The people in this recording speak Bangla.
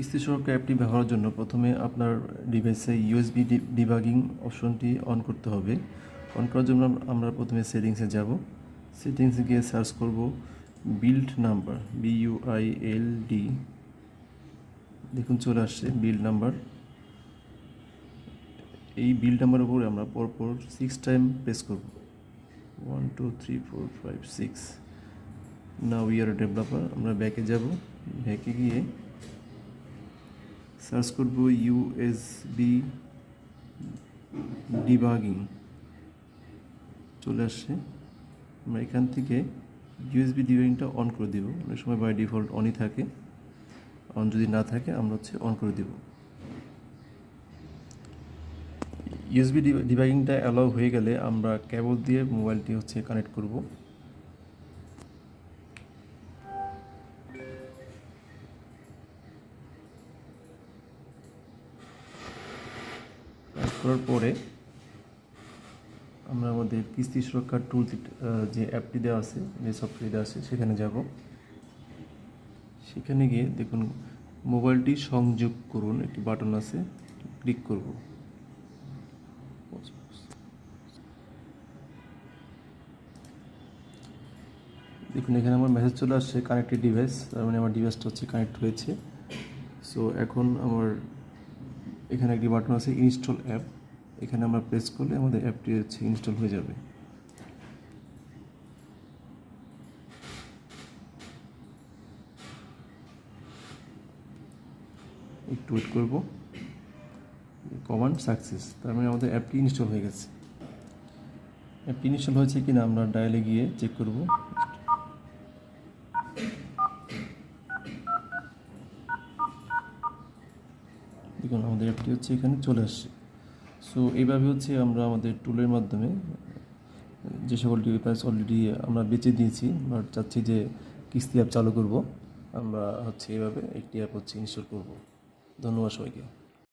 কিস্তি সুরক্ষা অ্যাপটি ব্যবহারের জন্য প্রথমে আপনার ডিভাইসে ইউএসবি ডিবাগিং অপশনটি অন করতে হবে। অন করার জন্য আমরা প্রথমে সেটিংসে যাব। সেটিংসে গিয়ে সার্চ করব build number BUI L D দেখুন চলে আসছে বিল্ড নাম্বার এই বিল নাম্বারের উপরে আমরা পরপর সিক্স টাইম প্রেস করব। One two three four five six now we are developer আমরা ব্যাকে যাব। ব্যাকে গিয়ে সার্চ করব ইউএসবি ডিবাগিং চলে আসছে। আমরা এখান থেকে ইউএসবি ডিবাগিংটা অন করে দেব। অনেক সময় বাই ডিফল্ট অনই থাকে। অন যদি না থাকে, আমরা হচ্ছে অন করে দেব। ইউএসবি ডিবাগিংটা অ্যালাউ হয়ে গেলে আমরা কেবল দিয়ে মোবাইলটি হচ্ছে কানেক্ট করব। করার পরে আমরা আমাদের কিস্তি সুরক্ষার টুল যে অ্যাপটি দেওয়া আছে, যে সফটওয়্যার দেওয়া আছে, সেখানে যাব। সেখানে গিয়ে দেখুন মোবাইলটি সংযোগ করুন, একটি বাটন আছে ক্লিক করব। দেখুন, এখানে আমার মেসেজ চলে আসছে কানেক্টেড ডিভাইস তার মানে আমার ডিভাইসটা হচ্ছে কানেক্ট হয়েছে। সো এখন আমার এখানে একটি বাটন আছে ইনস্টল অ্যাপ এখানে আমরা প্রেস করলে আমাদের অ্যাপটি হচ্ছে ইনস্টল হয়ে যাবে। একটু ওয়েট করব। কমান্ড সাকসেস তার মানে আমাদের অ্যাপটি ইনস্টল হয়ে গেছে। অ্যাপটি ইনস্টল হয়েছে কিনা আমরা ডায়ালে গিয়ে চেক করব। দেখুন, আমাদের অ্যাপটি হচ্ছে এখানে চলে আসছে। সো এইভাবে হচ্ছে আমরা আমাদের টুলের মাধ্যমে, যে সকল ডিভাইস অলরেডি আমরা বেঁচে দিয়েছি বাট চাচ্ছি যে কিস্তি অ্যাপ চালু করব। আমরা হচ্ছে এইভাবে একটি অ্যাপ হচ্ছে ইনস্টল করব। ধন্যবাদ সবাইকে।